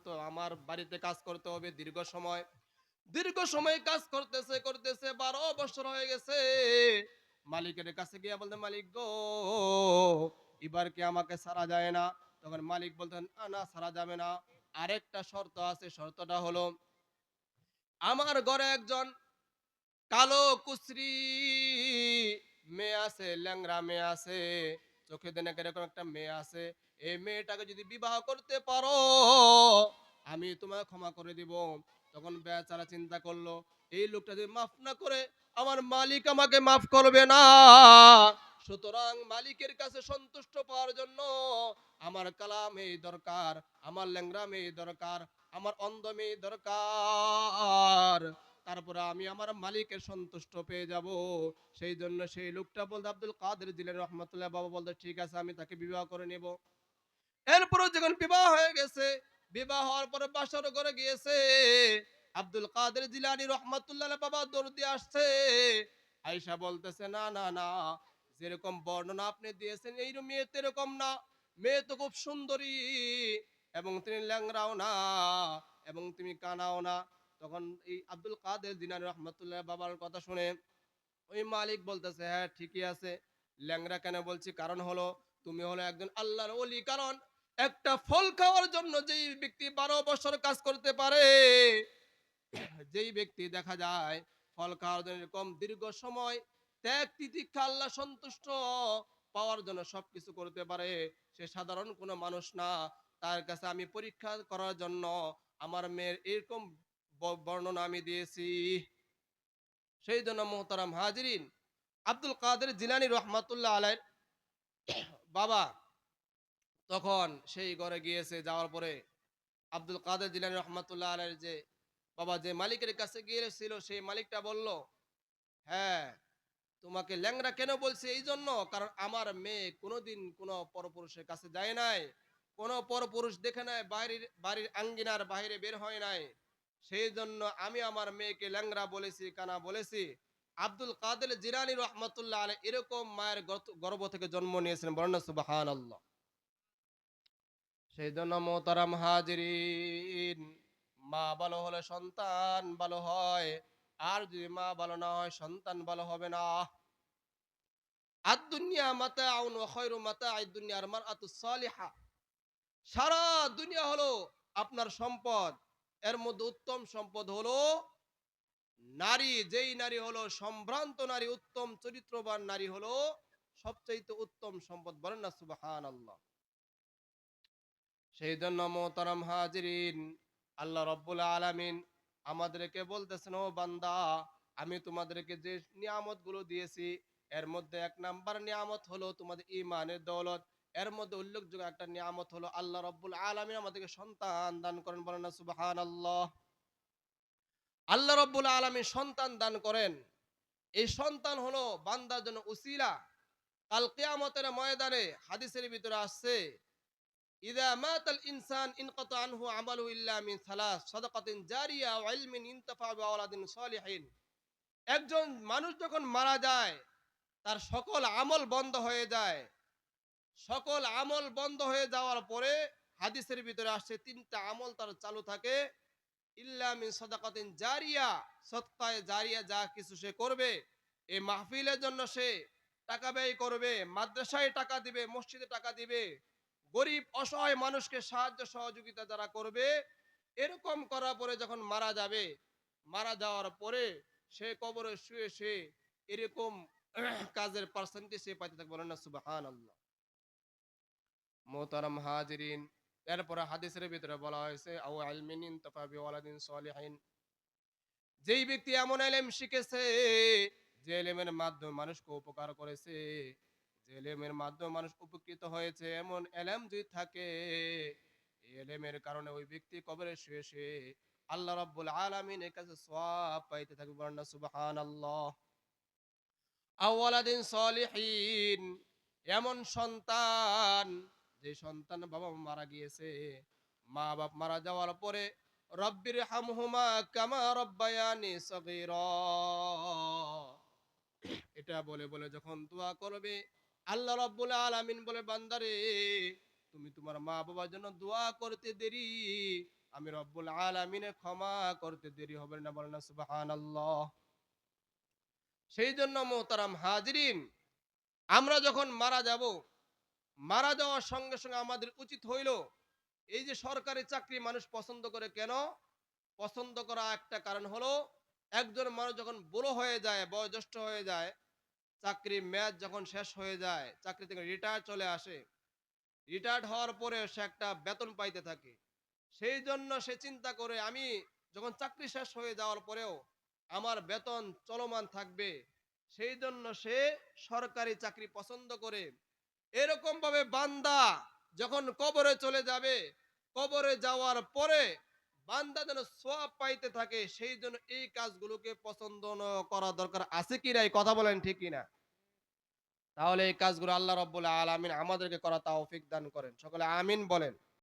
করতো আমার বাড়িতে কাজ করতে হবে দীর্ঘ সময়। দীর্ঘ সময় কাজ করতেছে করতেছে বারো বছর হয়ে গেছে। মালিকের কাছে গিয়ে বলতে মালিক গো এবার কি আমাকে সারা যায় না? তখন মালিক বলতেন "না, সারা যাবে না। আরেকটা শর্ত আছে শর্তটা হলো আমার ঘরে একজন কালো কুচরি মেয়ে আছে ল্যাংরা মেয়ে আছে। চোখে দেনে এরকম একটা মেয়ে আছে, এই মেয়েটাকে যদি বিবাহ করতে পারো, আমি তোমায় ক্ষমা করে দিব। তখন বেচারা চিন্তা করল, এই লোকটা যদি মাফ না করে, আমার মালিক আমাকে মাফ করবে না। সুতরাং মালিকের কাছে সন্তুষ্ট পাওয়ার জন্য আমার কালাম এই দরকার, আমার ল্যাংরা মেয়ে দরকার, আমার অন্ধ মেয়ে দরকার। তারপরে আমি আমার মালিকের সন্তুষ্ট পেয়ে যাব। সেই জন্য সেই লোকটা বলতে আব্দুল কাদের দিলেন রহমতুল্লাহ। বাবা বলতে ঠিক আছে, আমি তাকে বিবাহ করে নেব। এরপরে যখন বিবাহ হয়ে গেছে, বিবাহ হওয়ার পরে বাসর করে গিয়েছে, আব্দুল কাদের জিলানি রহমতুল্লাহ বাবা দৌড় দিয়ে আসছে। আয়সা বলতেছে, না না না, যেরকম বর্ণনা আপনি দিয়েছেন, এই মেয়ে তো এরকম না। মেয়ে তো খুব সুন্দরী, এবং তিনি ল্যাংরাও না, এবং তুমি কানাও না। তখন এই আব্দুল কাদের দিনার রহমতুল্লাহ বাবার কথা শুনে ওই মালিক বলতেছে হ্যাঁ ঠিকই আছে। ল্যাংরা কেন বলছি? কারণ হলো তুমি হলো একজন আল্লাহর ওলি। কারণ একটা ফল খাওয়ার জন্য যেই ব্যক্তি বারো বছর কাজ করতে পারে, যেই ব্যক্তি দেখা যায় ফল খাওয়ার জন্য এরকম দীর্ঘ সময় ত্যাগ তিতিক্ষা আল্লাহ সন্তুষ্ট পাওয়ার জন্য সবকিছু করতে পারে, সে সাধারণ কোনো মানুষ না। তার কাছে আমি পরীক্ষা করার জন্য আমার মেয়ের এরকম বর্ণনা আমি দিয়েছি। সেই জন্য মোহতারাম হাজিরিন। আব্দুল কাদের জিলানি রহমাতুল্লাহ আলাইর বাবা তখন সেই ঘরে গিয়েছে, যাওয়ার পরে আব্দুল কাদের জিলানি রহমাতুল্লাহ আলাইর যে বাবা, যে মালিকের কাছে গিয়েছিল, সেই মালিকটা বলল হ্যাঁ তোমাকে ল্যাংরা কেন বলছে এই জন্য? কারণ আমার মেয়ে কোনোদিন কোনো পরপুরুষের কাছে যায় নাই, কোনো পরপুরুষ দেখে নাই, বাড়ির বাড়ির আঙ্গিনার বাইরে বের হয় নাই। সেই জন্য আমি আমার মেয়েকে ল্যাংরা বলেছি, কানা বলেছি। আব্দুল কাদের জিরানি রহমতুল্লাহ আলাই এরকম মায়ের গর্ভ থেকে জন্ম নিয়েছিলেন বর্ণা সুবাহান সেই জন্য মোহতারাম হাজিরিন, মা ভালো হলে সন্তান ভালো হয়, আর যদি মা ভালো না হয়, সন্তান ভালো হবে না। আদ-দুনিয়া মাতাউন ওয়া খায়রু মাতা'আদ দুনিয়ার মারআতু সালিহা। সারা দুনিয়া হলো আপনার সম্পদ। এর মধ্যে উত্তম সম্পদ হলো নারী। যেই নারী হলো সম্ভ্রান্ত নারী, উত্তম চরিত্রবান নারী হলো সবচাইতে উত্তম সম্পদ বলেন না সুবাহান আল্লাহ সেই জন্য মোহতারাম হাজিরিন, আল্লাহ রব্বুল আলামিন আমাদেরকে বলতেছেন, ও বান্দা, আমি তোমাদেরকে যে নিয়ামতগুলো দিয়েছি, এর মধ্যে এক নাম্বার নিয়ামত হলো তোমাদের ইমানের দৌলত। এর মধ্যে উল্লেখযোগ্য একটা নিয়ামত হলো, আল্লাহ রব্বুল আলামিন আমাদেরকে সন্তান দান করেন। বলেন না সুবাহান আল্লাহ আল্লাহ রব্বুল আলামিন সন্তান দান করেন। এই সন্তান হলো বান্দার জন্য উসিলা। কাল কিয়ামতের ময়দানে হাদিসের ভিতরে আসছে, ইদা মাতাল ইনসান ইনকাতা আনহু আমালু ইল্লা মিন সালাস সাদাকাতিন জারিয়া ওয়া ইলমিন ইনতাফা বিওয়ালাদিন সলিহিন। একজন মানুষ যখন মারা যায়, তার সকল আমল বন্ধ হয়ে যায়। সকল আমল বন্ধ হয়ে যাওয়ার পরে হাদিসের ভিতরে আসছে, তিনটা আমল তার চালু থাকে। ইল্লা মিন সাদাকাতিন জারিয়া, সৎকায়ে জারিয়া যা কিছু সে করবে এই মাহফিলের জন্য সে টাকা ব্যয় করবে, মাদ্রাসায় টাকা দিবে, মসজিদে টাকা দিবে, গরিব, অসহায় মানুষকে সাহায্য সহযোগিতা যারা করবে, এরকম করার পরে যখন মারা যাবে, মারা যাওয়ার পরে সে কবরে শুয়ে সে এরকম কাজের পার্সেন্টেজ সে পাইতে থাকবে। না সুবাহান আল্লাহ মোহতারাম হাজিরিন। এরপরে হাদিসের ভিতরে বলা হয়েছে, আও আলমিন ইনতাফা বিওয়ালাদিন সলিহিন। যেই ব্যক্তি এমন এলেম শিখেছে, যে এলেমের মাধ্যমে মানুষকে উপকার করেছে, যে এলেমের মাধ্যমে মানুষ উপকৃত হয়েছে, এমন এলেম যদি থাকে এলেমের কারণে ওই ব্যক্তি কবরে শুয়ে শুয়ে আল্লাহ রাব্বুল আলামিনের কাছে সব পাইতে থাকবে। বলেন না, সুবহানাল্লাহ। আওয়ালাদিন সলিহিন, এমন সন্তান যে সন্তান বাবা মারা গিয়েছে মা বাপ মারা যাওয়ার পরে রব্বির হামহুমা কামা রব্বায়ানি সগীরা। এটা বলে বলে যখন দোয়া করবে, আল্লাহ রাব্বুল আলামিন বলে, বান্দারে, তুমি তোমার মা বাবার জন্য দোয়া করতে দেরি। আমি রব্বুল আলামিনে ক্ষমা করতে দেরি হবে না। বলেন না, সুবহানাল্লাহ। সেই জন্য মোহতারাম হাজরিন, আমরা যখন মারা যাব মারা যাওয়ার সঙ্গে সঙ্গে আমাদের উচিত হইল এই যে সরকারি চাকরি মানুষ পছন্দ করে কেন? পছন্দ করা একটা কারণ হলো একজন মানুষ যখন বুড়ো হয়ে যায়, বয়োজ্যেষ্ঠ হয়ে যায়, চাকরি মেয়াদ যখন শেষ হয়ে যায়, চাকরি থেকে রিটায়ার চলে আসে রিটায়ার্ড হওয়ার পরে সে একটা বেতন পাইতে থাকে। সেই জন্য সে চিন্তা করে, আমি যখন চাকরি শেষ হয়ে যাওয়ার পরেও আমার বেতন চলমান থাকবে। সেই জন্য সে সরকারি চাকরি পছন্দ করে এরকম ভাবে বান্দা যখন কবরে চলে যাবে, কবরে যাওয়ার পরে বান্দা যেন সোয়াব পাইতে থাকে, সেই জন্য এই কাজগুলোকে পছন্দ করা দরকার। আছে কিনা এই কথা বলেন ঠিক কিনা তাহলে এই কাজগুলো আল্লাহ রব্বুল আলামিন আমাদেরকে করা তাও দান করেন। সকলে আমিন বলেন।